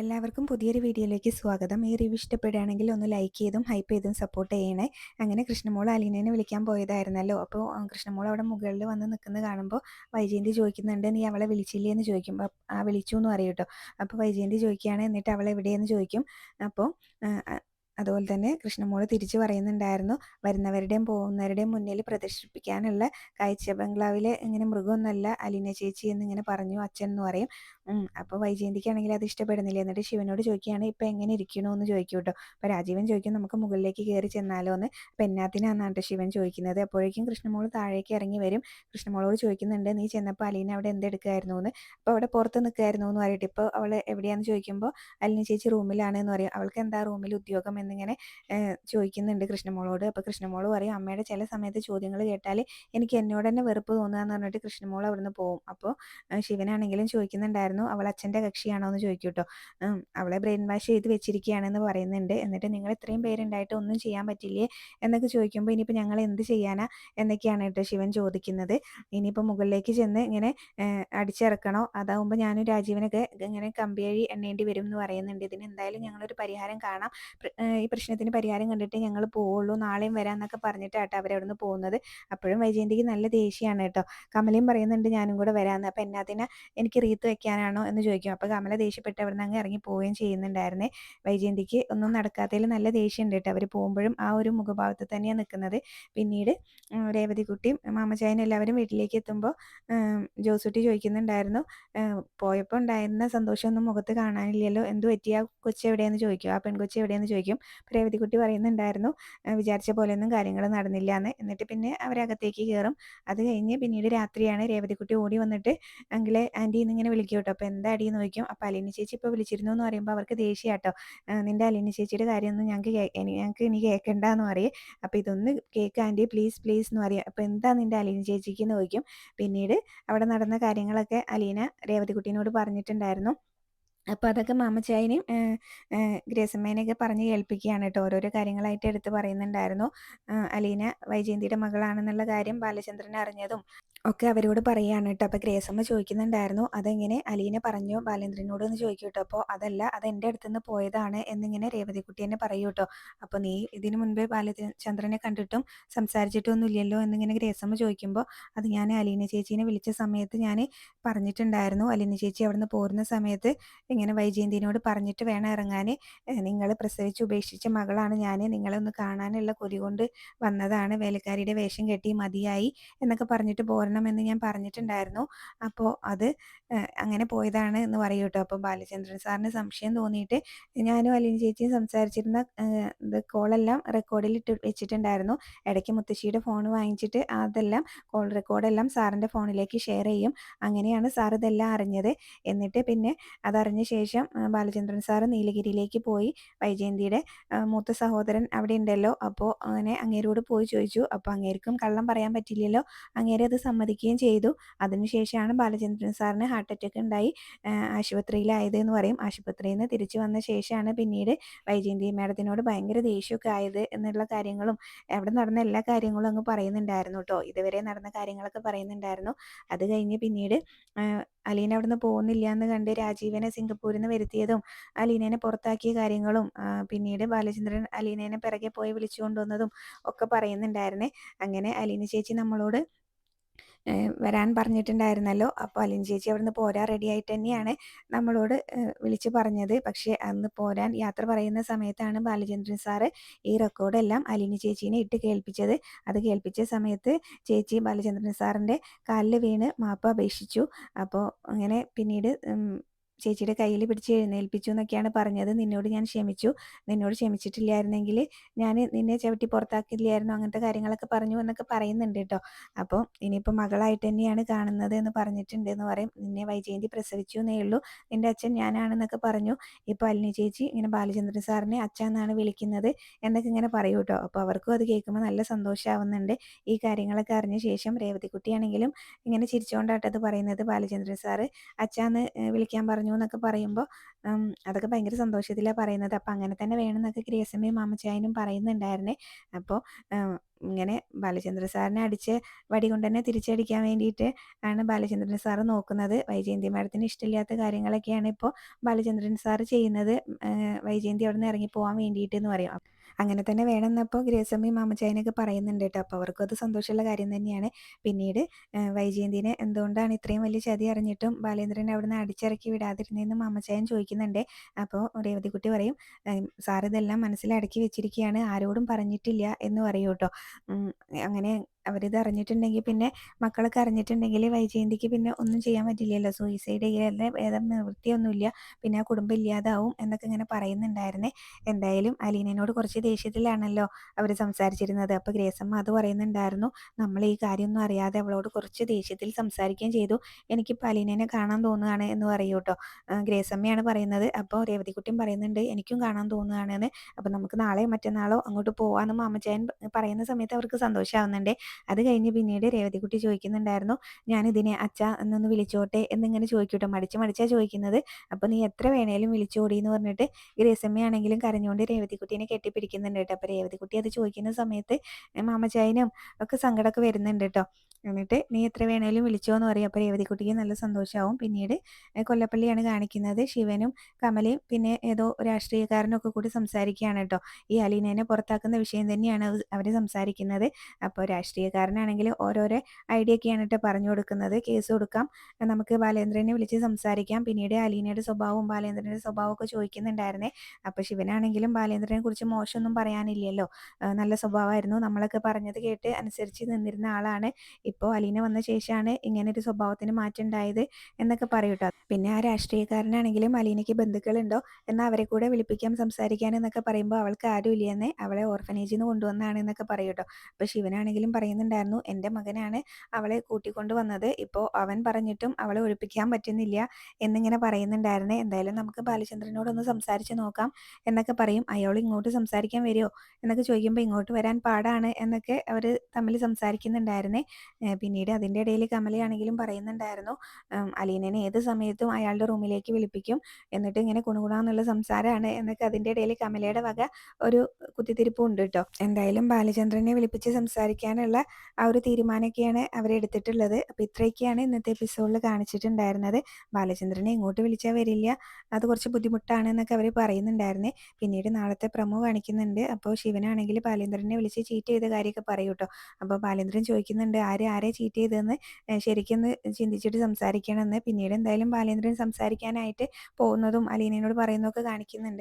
എല്ലാവർക്കും പുതിയൊരു വീഡിയോയിലേക്ക് സ്വാഗതം. ഈ റിവ്യൂ ഇഷ്ടപ്പെടുകയാണെങ്കിൽ ഒന്ന് ലൈക്ക് ചെയ്തും ഹൈപ്പ് ചെയ്തും സപ്പോർട്ട് ചെയ്യണേ. അങ്ങനെ കൃഷ്ണമോൾ അലീനേനെ വിളിക്കാൻ പോയതായിരുന്നല്ലോ. അപ്പോൾ കൃഷ്ണമോൾ അവിടെ മുകളിൽ വന്ന് നിൽക്കുന്നത് കാണുമ്പോൾ വൈജയന്തി ചോദിക്കുന്നുണ്ട് നീ അവളെ വിളിച്ചില്ലേ? എന്ന് ചോദിക്കുമ്പോൾ ആ വിളിച്ചു എന്ന് പറയും കേട്ടോ. അപ്പോൾ വൈജയന്തി ചോദിക്കുകയാണ് എന്നിട്ട് അവൾ എവിടെയെന്ന്? ചോദിക്കും. അപ്പോൾ അതുപോലെ തന്നെ കൃഷ്ണമോൾ തിരിച്ചു പറയുന്നുണ്ടായിരുന്നു വരുന്നവരുടെയും പോകുന്നവരുടെയും മുന്നിൽ പ്രദർശിപ്പിക്കാനുള്ള കാഴ്ച ബംഗ്ലാവിലെ ഇങ്ങനെ മൃഗമൊന്നുമല്ല അലീന ചേച്ചി എന്നിങ്ങനെ പറഞ്ഞു അച്ഛൻ എന്ന് പറയും. അപ്പോൾ വൈജയന്തിക്കാണെങ്കിൽ അത് ഇഷ്ടപ്പെടുന്നില്ല. എന്നിട്ട് ശിവനോട് ചോദിക്കുകയാണ് ഇപ്പം എങ്ങനെ ഇരിക്കണമെന്ന് ചോദിക്കും കേട്ടോ അപ്പോൾ രാജീവൻ ചോദിക്കും നമുക്ക് മുകളിലേക്ക് കയറി ചെന്നാലോ എന്ന് പെന്നാത്തിനാന്നാണ് ശിവൻ ചോദിക്കുന്നത്. അപ്പോഴേക്കും കൃഷ്ണമോൾ താഴേക്ക് ഇറങ്ങി വരും. കൃഷ്ണമോളോട് ചോദിക്കുന്നുണ്ട് നീ ചെന്നപ്പോൾ അലീന അവിടെ എന്തെടുക്കായിരുന്നു എന്ന് അപ്പോൾ അവിടെ പുറത്ത് നിൽക്കുമായിരുന്നു എന്ന് പറയട്ടെ. ഇപ്പോൾ അവൾ എവിടെയാണെന്ന് ചോദിക്കുമ്പോൾ അലീന ചേച്ചി റൂമിലാണ് എന്ന് പറയും. അവൾക്ക് എന്താ റൂമിൽ ഉദ്യോഗം എന്നിങ്ങനെ ചോദിക്കുന്നുണ്ട് കൃഷ്ണമോളോട്. അപ്പോൾ കൃഷ്ണമോൾ പറയും അമ്മയുടെ ചില സമയത്ത് ചോദ്യങ്ങൾ കേട്ടാൽ എനിക്ക് എന്നോട് തന്നെ വെറുപ്പ് തോന്നുക എന്ന് പറഞ്ഞിട്ട് കൃഷ്ണമോൾ അവിടുന്ന് പോകും അപ്പോൾ ശിവനാണെങ്കിലും ചോദിക്കുന്നുണ്ടായിരുന്നു ഉണ്ടായിരുന്നു അവൾ അച്ഛന്റെ കക്ഷിയാണോ എന്ന് ചോദിക്കും കേട്ടോ അവളെ ബ്രെയിൻ വാഷ് ചെയ്ത് വെച്ചിരിക്കുകയാണെന്ന് പറയുന്നുണ്ട്. എന്നിട്ട് നിങ്ങൾ ഇത്രയും പേരുണ്ടായിട്ട് ഒന്നും ചെയ്യാൻ പറ്റില്ലേ? എന്നൊക്കെ ചോദിക്കുമ്പോൾ ഇനിയിപ്പോൾ ഞങ്ങൾ എന്ത് ചെയ്യാനാ? എന്നൊക്കെയാണ് കേട്ടോ ശിവൻ ചോദിക്കുന്നത്. ഇനിയിപ്പോൾ മുകളിലേക്ക് ചെന്ന് ഇങ്ങനെ അടിച്ചിറക്കണോ? അതാവുമ്പോൾ ഞാനും രാജീവനൊക്കെ ഇങ്ങനെ കമ്പിയഴി എണ്ണേണ്ടി വരും എന്ന് പറയുന്നുണ്ട്. ഇതിന് എന്തായാലും ഞങ്ങളൊരു പരിഹാരം കാണാം. ഈ പ്രശ്നത്തിന് പരിഹാരം കണ്ടിട്ട് ഞങ്ങൾ പോവുള്ളൂ. നാളെയും വരാമെന്നൊക്കെ പറഞ്ഞിട്ടാട്ടോ നിന്ന് പോകുന്നത്. അപ്പോഴും വൈജയന്തിക്ക് നല്ല ദേഷ്യമാണ് കേട്ടോ. കമലയും പറയുന്നുണ്ട് ഞാനും കൂടെ വരാമെന്ന് അപ്പം എന്നാ എനിക്ക് റീത്ത് വെക്കാൻ ചെയ്യാനാണോ എന്ന് ചോദിക്കും. അപ്പോൾ കമല ദേഷ്യപ്പെട്ട് അവിടെ അങ്ങ് ഇറങ്ങി പോവുകയും ചെയ്യുന്നുണ്ടായിരുന്നേ. വൈജയന്തിക്ക് ഒന്നും നടക്കാത്തതിൽ നല്ല ദേഷ്യമുണ്ട് കേട്ടോ. അവർ പോകുമ്പോഴും ആ ഒരു മുഖഭാവത്തിൽ തന്നെയാണ് നിൽക്കുന്നത് പിന്നീട് രേവതിക്കുട്ടിയും മാമച്ചായനും എല്ലാവരും വീട്ടിലേക്ക് എത്തുമ്പോൾ ജോസുട്ടി ചോദിക്കുന്നുണ്ടായിരുന്നു പോയപ്പോൾ ഉണ്ടായിരുന്ന സന്തോഷമൊന്നും മുഖത്ത് കാണാനില്ലല്ലോ. എന്ത് പറ്റിയ കൊച്ചി എവിടെയെന്ന് ചോദിക്കും. ആ പെൺകൊച്ചി എവിടെയെന്ന് ചോദിക്കും. രേവതിക്കുട്ടി പറയുന്നുണ്ടായിരുന്നു വിചാരിച്ച പോലെയൊന്നും കാര്യങ്ങൾ നടന്നില്ല എന്ന് എന്നിട്ട് പിന്നെ അവരകത്തേക്ക് കയറും. അത് കഴിഞ്ഞ് പിന്നീട് രാത്രിയാണ് രേവതിക്കുട്ടി ഓടി വന്നിട്ട് അങ്കിളെ ആന്റി എന്നിങ്ങനെ വിളിക്കും അപ്പോൾ എന്താ അടിയെന്ന് ചോദിക്കും അപ്പോൾ അലീന ചേച്ചി ഇപ്പോൾ വിളിച്ചിരുന്നു എന്ന് പറയുമ്പോൾ അവർക്ക് ദേഷ്യമാട്ടോ നിന്റെ അലീന ചേച്ചിയുടെ കാര്യമൊന്നും ഞങ്ങൾക്ക് ഞങ്ങൾക്ക് ഇനി കേൾക്കണ്ട എന്ന് പറയും. അപ്പോൾ ഇതൊന്ന് കേൾക്ക് ആന്റി പ്ലീസ് പ്ലീസ് എന്ന് പറയും. അപ്പോൾ എന്താ നിന്റെ അലീന ചേച്ചിക്ക് എന്ന് ചോദിക്കും. പിന്നീട് അവിടെ നടന്ന കാര്യങ്ങളൊക്കെ അലീന രേവതിക്കുട്ടീനോട് പറഞ്ഞിട്ടുണ്ടായിരുന്നു. അപ്പോൾ അതൊക്കെ മാമച്ചായനെയും ഗ്രേസമ്മേനെയൊക്കെ പറഞ്ഞ് കേൾപ്പിക്കുകയാണ് കേട്ടോ. ഓരോരോ കാര്യങ്ങളായിട്ട് എടുത്ത് പറയുന്നുണ്ടായിരുന്നു. അലീന വൈജയന്തിയുടെ മകളാണെന്നുള്ള കാര്യം ബാലചന്ദ്രൻ അറിഞ്ഞതും ഒക്കെ അവരോട് പറയുകയാണ് കേട്ടോ അപ്പോൾ ഗ്രേസമ്മ ചോദിക്കുന്നുണ്ടായിരുന്നു അതെങ്ങനെ? അലീനെ പറഞ്ഞു ബാലേന്ദ്രനോട് എന്ന് ചോദിക്കും കേട്ടോ അപ്പോൾ അതല്ല അത് എന്റെ അടുത്ത് നിന്ന് പോയതാണ് എന്നിങ്ങനെ രേവതിക്കുട്ടി തന്നെ പറയൂ കേട്ടോ അപ്പോൾ നീ ഇതിനു മുൻപേ ബാലചന്ദ്രനെ കണ്ടിട്ടും സംസാരിച്ചിട്ടൊന്നും ഇല്ലല്ലോ എന്നിങ്ങനെ ഗ്രേസമ്മ ചോദിക്കുമ്പോൾ അത് ഞാൻ അലീന ചേച്ചീനെ വിളിച്ച സമയത്ത് ഞാൻ പറഞ്ഞിട്ടുണ്ടായിരുന്നു. അലീന ചേച്ചി അവിടുന്ന് പോരുന്ന സമയത്ത് ഇങ്ങനെ വൈജയന്തിനോട് പറഞ്ഞിട്ട് വേണം ഇറങ്ങാൻ. നിങ്ങൾ പ്രസവിച്ച് ഉപേക്ഷിച്ച മകളാണ് ഞാൻ. നിങ്ങളെ ഒന്ന് കാണാനുള്ള കൊതി കൊണ്ട് വന്നതാണ്. വേലക്കാരിയുടെ വേഷം കെട്ടി മതിയായി എന്നൊക്കെ പറഞ്ഞിട്ട് പോരണമെന്ന് ഞാൻ പറഞ്ഞിട്ടുണ്ടായിരുന്നു. അപ്പോൾ അത് അങ്ങനെ പോയതാണ് എന്ന് പറയൂ കേട്ടോ അപ്പം ബാലചന്ദ്രൻ സാറിന് സംശയം തോന്നിയിട്ട് ഞാനും അലിൻ ചേച്ചിയും സംസാരിച്ചിരുന്ന ഇത് കോളെല്ലാം റെക്കോർഡിൽ ഇട്ട് വെച്ചിട്ടുണ്ടായിരുന്നു. ഇടയ്ക്ക് മുത്തശ്ശിയുടെ ഫോൺ വാങ്ങിച്ചിട്ട് അതെല്ലാം കോൾ റെക്കോർഡെല്ലാം സാറിന്റെ ഫോണിലേക്ക് ഷെയർ ചെയ്യും. അങ്ങനെയാണ് സാർ ഇതെല്ലാം അറിഞ്ഞത്. എന്നിട്ട് പിന്നെ അതറിഞ്ഞ ശേഷം ബാലചന്ദ്രൻ സാർ നീലഗിരിയിലേക്ക് പോയി. വൈജയന്തിയുടെ മൂത്ത സഹോദരൻ അവിടെ ഉണ്ടല്ലോ അപ്പോൾ അങ്ങനെ അങ്ങേരോട് പോയി ചോദിച്ചു. അപ്പോൾ അങ്ങേർക്കും കള്ളം പറയാൻ പറ്റില്ലല്ലോ അങ്ങേരെ അത് സമ്മതിക്കുകയും ചെയ്തു. അതിനുശേഷമാണ് ബാലചന്ദ്രൻ സാറിന് ഹാർട്ട് അറ്റാക്ക് ഉണ്ടായി. ആശുപത്രിയിലായത് എന്ന് പറയും. ആശുപത്രിയിൽ നിന്ന് തിരിച്ചു വന്ന ശേഷമാണ് പിന്നീട് വൈജയന്തി മാഡത്തിനോട് ഭയങ്കര ദേഷ്യമൊക്കെ ആയത് എന്നുള്ള കാര്യങ്ങളും അവിടെ നടന്ന എല്ലാ കാര്യങ്ങളും അങ്ങ് പറയുന്നുണ്ടായിരുന്നു കേട്ടോ. ഇതുവരെ നടന്ന കാര്യങ്ങളൊക്കെ പറയുന്നുണ്ടായിരുന്നു. അത് കഴിഞ്ഞ് പിന്നീട് അലീന അവിടുന്ന് പോകുന്നില്ല എന്ന് കണ്ട് രാജീവനെ സിംഗപ്പൂരിൽ നിന്ന് വരുത്തിയതും അലീനേനെ പുറത്താക്കിയ കാര്യങ്ങളും പിന്നീട് ബാലചന്ദ്രൻ അലീനേനെ പിറകെ പോയി വിളിച്ചു കൊണ്ടുവന്നതും ഒക്കെ പറയുന്നുണ്ടായിരുന്നേ. അങ്ങനെ അലീന ചേച്ചി നമ്മളോട് വരാൻ പറഞ്ഞിട്ടുണ്ടായിരുന്നല്ലോ. അപ്പോൾ അലിൻ ചേച്ചി അവിടുന്ന് പോരാ റെഡി ആയിട്ട് തന്നെയാണ് നമ്മളോട് വിളിച്ചു പറഞ്ഞത്. പക്ഷേ അന്ന് പോരാൻ യാത്ര പറയുന്ന സമയത്താണ് ബാലചന്ദ്രൻ സാറ് ഈ റെക്കോർഡെല്ലാം അലിനി ചേച്ചീനെ ഇട്ട് കേൾപ്പിച്ചത്. അത് കേൾപ്പിച്ച സമയത്ത് ചേച്ചി ബാലചന്ദ്രൻ സാറിന്റെ കാലിൽ വീണ് മാപ്പ് അപേക്ഷിച്ചു. അപ്പോൾ അങ്ങനെ പിന്നീട് ചേച്ചിയുടെ കയ്യിൽ പിടിച്ച് എഴുന്നേൽപ്പിച്ചു എന്നൊക്കെയാണ് പറഞ്ഞത്. നിന്നോട് ഞാൻ ക്ഷമിച്ചു. നിന്നോട് ക്ഷമിച്ചിട്ടില്ലായിരുന്നെങ്കിൽ ഞാൻ നിന്നെ ചവിട്ടി പുറത്താക്കില്ലായിരുന്നു. അങ്ങനത്തെ കാര്യങ്ങളൊക്കെ പറഞ്ഞു എന്നൊക്കെ പറയുന്നുണ്ട് കേട്ടോ. അപ്പോൾ ഇനിയിപ്പോൾ മകളായിട്ട് തന്നെയാണ് കാണുന്നത് എന്ന് പറഞ്ഞിട്ടുണ്ട് എന്ന് പറയും. നിന്നെ വൈജയന്തി പ്രസവിച്ചു എന്നേ ഉള്ളൂ. നിന്റെ അച്ഛൻ ഞാനാണെന്നൊക്കെ പറഞ്ഞു. ഇപ്പോൾ അലിനി ചേച്ചി ഇങ്ങനെ ബാലചന്ദ്രൻ സാറിനെ അച്ഛൻ എന്നാണ് വിളിക്കുന്നത് എന്നൊക്കെ ഇങ്ങനെ പറയൂ കേട്ടോ. അപ്പോൾ അവർക്കും അത് കേൾക്കുമ്പോൾ നല്ല സന്തോഷമാവുന്നുണ്ട്. ഈ കാര്യങ്ങളൊക്കെ അറിഞ്ഞ ശേഷം രേവതിക്കുട്ടിയാണെങ്കിലും ഇങ്ങനെ ചിരിച്ചുകൊണ്ടാട്ടത് പറയുന്നത് ബാലചന്ദ്രൻ സാറ് അച്ഛാന്ന് വിളിക്കാൻ പറഞ്ഞു പറഞ്ഞു എന്നൊക്കെ പറയുമ്പോൾ അതൊക്കെ ഭയങ്കര സന്തോഷത്തിലാണ് പറയുന്നത്. അപ്പം അങ്ങനെ തന്നെ വേണമെന്നൊക്കെ ഗ്രേസമ്മയും മാമച്ചായനും പറയുന്നുണ്ടായിരുന്നേ. അപ്പോൾ ഇങ്ങനെ ബാലചന്ദ്ര സാറിനെ അടിച്ച് വടി കൊണ്ട് തന്നെ തിരിച്ചടിക്കാൻ വേണ്ടിയിട്ട് ആണ് ബാലചന്ദ്രൻ സാറ് നോക്കുന്നത്. വൈജയന്തി മാഡത്തിന് ഇഷ്ടമില്ലാത്ത കാര്യങ്ങളൊക്കെയാണ് ഇപ്പോൾ ബാലചന്ദ്രൻ സാറ് ചെയ്യുന്നത്. വൈജയന്തി അവിടെ നിന്ന് ഇറങ്ങി പോകാൻ വേണ്ടിയിട്ട് എന്ന് പറയും. അങ്ങനെ തന്നെ വേണമെന്നപ്പോൾ ഗ്രേസമ്മി മാമച്ചായനൊക്കെ പറയുന്നുണ്ട് കേട്ടോ. അപ്പോൾ അവർക്കും അത് സന്തോഷമുള്ള കാര്യം തന്നെയാണ്. പിന്നീട് വൈജയന്തിനെ എന്തുകൊണ്ടാണ് ഇത്രയും വലിയ ചതി അറിഞ്ഞിട്ടും ബാലേന്ദ്രനെ അവിടുന്ന് അടിച്ചിറക്കി വിടാതിരുന്നതെന്ന് മാമച്ചായൻ ചോദിക്കുന്നുണ്ട്. അപ്പോൾ രേവതിക്കുട്ടി പറയും സാർ ഇതെല്ലാം മനസ്സിലടക്കി വെച്ചിരിക്കുകയാണ്. ആരോടും പറഞ്ഞിട്ടില്ല എന്ന് പറയൂ കേട്ടോ. അങ്ങനെ അവരിത് അറിഞ്ഞിട്ടുണ്ടെങ്കിൽ പിന്നെ മക്കളൊക്കെ അറിഞ്ഞിട്ടുണ്ടെങ്കിൽ വൈജയന്തിക്ക് പിന്നെ ഒന്നും ചെയ്യാൻ പറ്റില്ലല്ലോ. സൂയിസൈഡ് ചെയ്യാതെ വേറെ നിവൃത്തിയൊന്നുമില്ല. പിന്നെ ആ കുടുംബം ഇല്ലാതാവും എന്നൊക്കെ ഇങ്ങനെ പറയുന്നുണ്ടായിരുന്നേ. എന്തായാലും അലീനയോട് കുറച്ച് ദേഷ്യത്തിലാണല്ലോ അവർ സംസാരിച്ചിരുന്നത്. അപ്പോൾ ഗ്രേസമ്മ അത് പറയുന്നുണ്ടായിരുന്നു. നമ്മൾ ഈ കാര്യമൊന്നും അറിയാതെ അവളോട് കുറച്ച് ദേഷ്യത്തിൽ സംസാരിക്കുകയും ചെയ്തു. എനിക്കിപ്പോൾ അലീനനെ കാണാൻ തോന്നുകയാണ് എന്ന് പറയൂ കേട്ടോ ഗ്രേസമ്മയാണ് പറയുന്നത്. അപ്പോൾ രേവതിക്കുട്ടിയും പറയുന്നുണ്ട് എനിക്കും കാണാൻ തോന്നുകയാണെന്ന്. അപ്പോൾ നമുക്ക് നാളെ മറ്റന്നാളോ അങ്ങോട്ട് പോകാമെന്ന് മാമച്ചായൻ പറയുന്ന സമയത്ത് അവർക്ക് സന്തോഷമാവുന്നുണ്ട് അത് കഴിഞ്ഞ് പിന്നീട് രേവതിക്കുട്ടി ചോദിക്കുന്നുണ്ടായിരുന്നു ഞാനിതിനെ അച്ഛ എന്നൊന്ന് വിളിച്ചോട്ടെ എന്നിങ്ങനെ ചോദിക്കൂട്ടോ. മടിച്ച് മടിച്ചാ ചോദിക്കുന്നത്. അപ്പോൾ നീ എത്ര വേണേലും വിളിച്ചോടി എന്ന് പറഞ്ഞിട്ട് ഗ്രേസമ്മയാണെങ്കിലും കരഞ്ഞുകൊണ്ട് രേവതിക്കുട്ടീനെ കെട്ടിപ്പിടിക്കുന്നുണ്ട് കേട്ടോ. അപ്പോൾ രേവതിക്കുട്ടി അത് ചോദിക്കുന്ന സമയത്ത് മാമച്ചായനും ഒക്കെ സങ്കടമൊക്കെ വരുന്നുണ്ട് കേട്ടോ. എന്നിട്ട് നീ എത്ര വേണേലും വിളിച്ചോ എന്ന് പറയും. അപ്പോൾ രേവതിക്കുട്ടിക്ക് നല്ല സന്തോഷമാവും പിന്നീട് കൊല്ലപ്പള്ളിയാണ് കാണിക്കുന്നത്. ശിവനും കമലയും പിന്നെ ഏതോ രാഷ്ട്രീയക്കാരനൊക്കെ കൂടി സംസാരിക്കുകയാണ് കേട്ടോ. ഈ അലീനേനെ പുറത്താക്കുന്ന വിഷയം തന്നെയാണ് അവർ സംസാരിക്കുന്നത്. അപ്പോൾ രാഷ്ട്രീയക്കാരനാണെങ്കിൽ ഓരോരോ ഐഡിയ ഒക്കെയാണ് കേട്ടോ പറഞ്ഞു കൊടുക്കുന്നത്. കേസ് കൊടുക്കാം. നമുക്ക് ബാലേന്ദ്രനെ വിളിച്ച് സംസാരിക്കാം. പിന്നീട് അലീനയുടെ സ്വഭാവവും ബാലേന്ദ്രന്റെ സ്വഭാവവും ഒക്കെ ചോദിക്കുന്നുണ്ടായിരുന്നേ. അപ്പോൾ ശിവനാണെങ്കിലും ബാലേന്ദ്രനെ കുറിച്ച് മോശമൊന്നും പറയാനില്ലല്ലോ. നല്ല സ്വഭാവമായിരുന്നു. നമ്മളൊക്കെ പറഞ്ഞത് കേട്ട് അനുസരിച്ച് നിന്നിരുന്ന ആളാണ്. ഇപ്പോൾ അലീന വന്ന ശേഷമാണ് ഇങ്ങനെ ഒരു സ്വഭാവത്തിന് മാറ്റം ഉണ്ടായത് എന്നൊക്കെ പറയൂട്ടോ പിന്നെ ആ രാഷ്ട്രീയക്കാരനാണെങ്കിലും അലീനയ്ക്ക് ബന്ധുക്കളുണ്ടോ? എന്നാൽ അവരെ കൂടെ വിളിപ്പിക്കാം സംസാരിക്കാൻ എന്നൊക്കെ പറയുമ്പോൾ അവൾക്ക് ആരും ഇല്ലയെന്നേ അവളെ ഓർഫനേജിൽ നിന്ന് കൊണ്ടുവന്നാണ് എന്നൊക്കെ പറയൂട്ടോ അപ്പോൾ ശിവനാണെങ്കിലും പറയുന്നുണ്ടായിരുന്നു. എന്റെ മകനാണ് അവളെ കൂട്ടിക്കൊണ്ട് വന്നത്. ഇപ്പോൾ അവൻ പറഞ്ഞിട്ടും അവളെ ഒഴിപ്പിക്കാൻ പറ്റുന്നില്ല എന്നിങ്ങനെ പറയുന്നുണ്ടായിരുന്നേ. എന്തായാലും നമുക്ക് ബാലചന്ദ്രനോടൊന്ന് സംസാരിച്ച് നോക്കാം എന്നൊക്കെ പറയും. അയാൾ ഇങ്ങോട്ട് സംസാരിക്കാൻ വരുമോ എന്നൊക്കെ ചോദിക്കുമ്പോൾ ഇങ്ങോട്ട് വരാൻ പാടാണ് എന്നൊക്കെ അവർ തമ്മിൽ സംസാരിക്കുന്നുണ്ടായിരുന്നേ. പിന്നീട് അതിന്റെ ഇടയിൽ കമലയാണെങ്കിലും പറയുന്നുണ്ടായിരുന്നു. അലീനനെ ഏത് സമയത്തും അയാളുടെ റൂമിലേക്ക് വിളിപ്പിക്കും. എന്നിട്ട് ഇങ്ങനെ കുണുകുണാന്നുള്ള സംസാരമാണ് എന്നൊക്കെ അതിന്റെ ഇടയിൽ കമലയുടെ വക ഒരു കുത്തിത്തിരിപ്പും ഉണ്ട് കേട്ടോ എന്തായാലും ബാലചന്ദ്രനെ വിളിപ്പിച്ച് സംസാരിക്കാനുള്ള ആ ഒരു തീരുമാനമൊക്കെയാണ് അവരെടുത്തിട്ടുള്ളത് അപ്പോൾ ഇത്രയൊക്കെയാണ് ഇന്നത്തെ എപ്പിസോഡിൽ കാണിച്ചിട്ടുണ്ടായിരുന്നത്. ബാലചന്ദ്രനെ ഇങ്ങോട്ട് വിളിച്ചാൽ വരില്ല? അത് കുറച്ച് ബുദ്ധിമുട്ടാണ് എന്നൊക്കെ അവർ പറയുന്നുണ്ടായിരുന്നേ. പിന്നീട് നാളത്തെ പ്രമോ കാണിക്കുന്നുണ്ട്. അപ്പോൾ ശിവനാണെങ്കിൽ ബാലേന്ദ്രനെ വിളിച്ച് ചീറ്റ് ചെയ്ത കാര്യമൊക്കെ പറയും കേട്ടോ. അപ്പോൾ ബാലേന്ദ്രൻ ചോദിക്കുന്നുണ്ട് ആരെ ആരെ ചീറ്റ് ചെയ്തതെന്ന്? ശരിക്കും ചിന്തിച്ചിട്ട് സംസാരിക്കണമെന്ന്. പിന്നീട് എന്തായാലും ബാലേന്ദ്രൻ സംസാരിക്കാനായിട്ട് പോകുന്നതും അലീനയോട് പറയുന്നതൊക്കെ കാണിക്കുന്നുണ്ട്.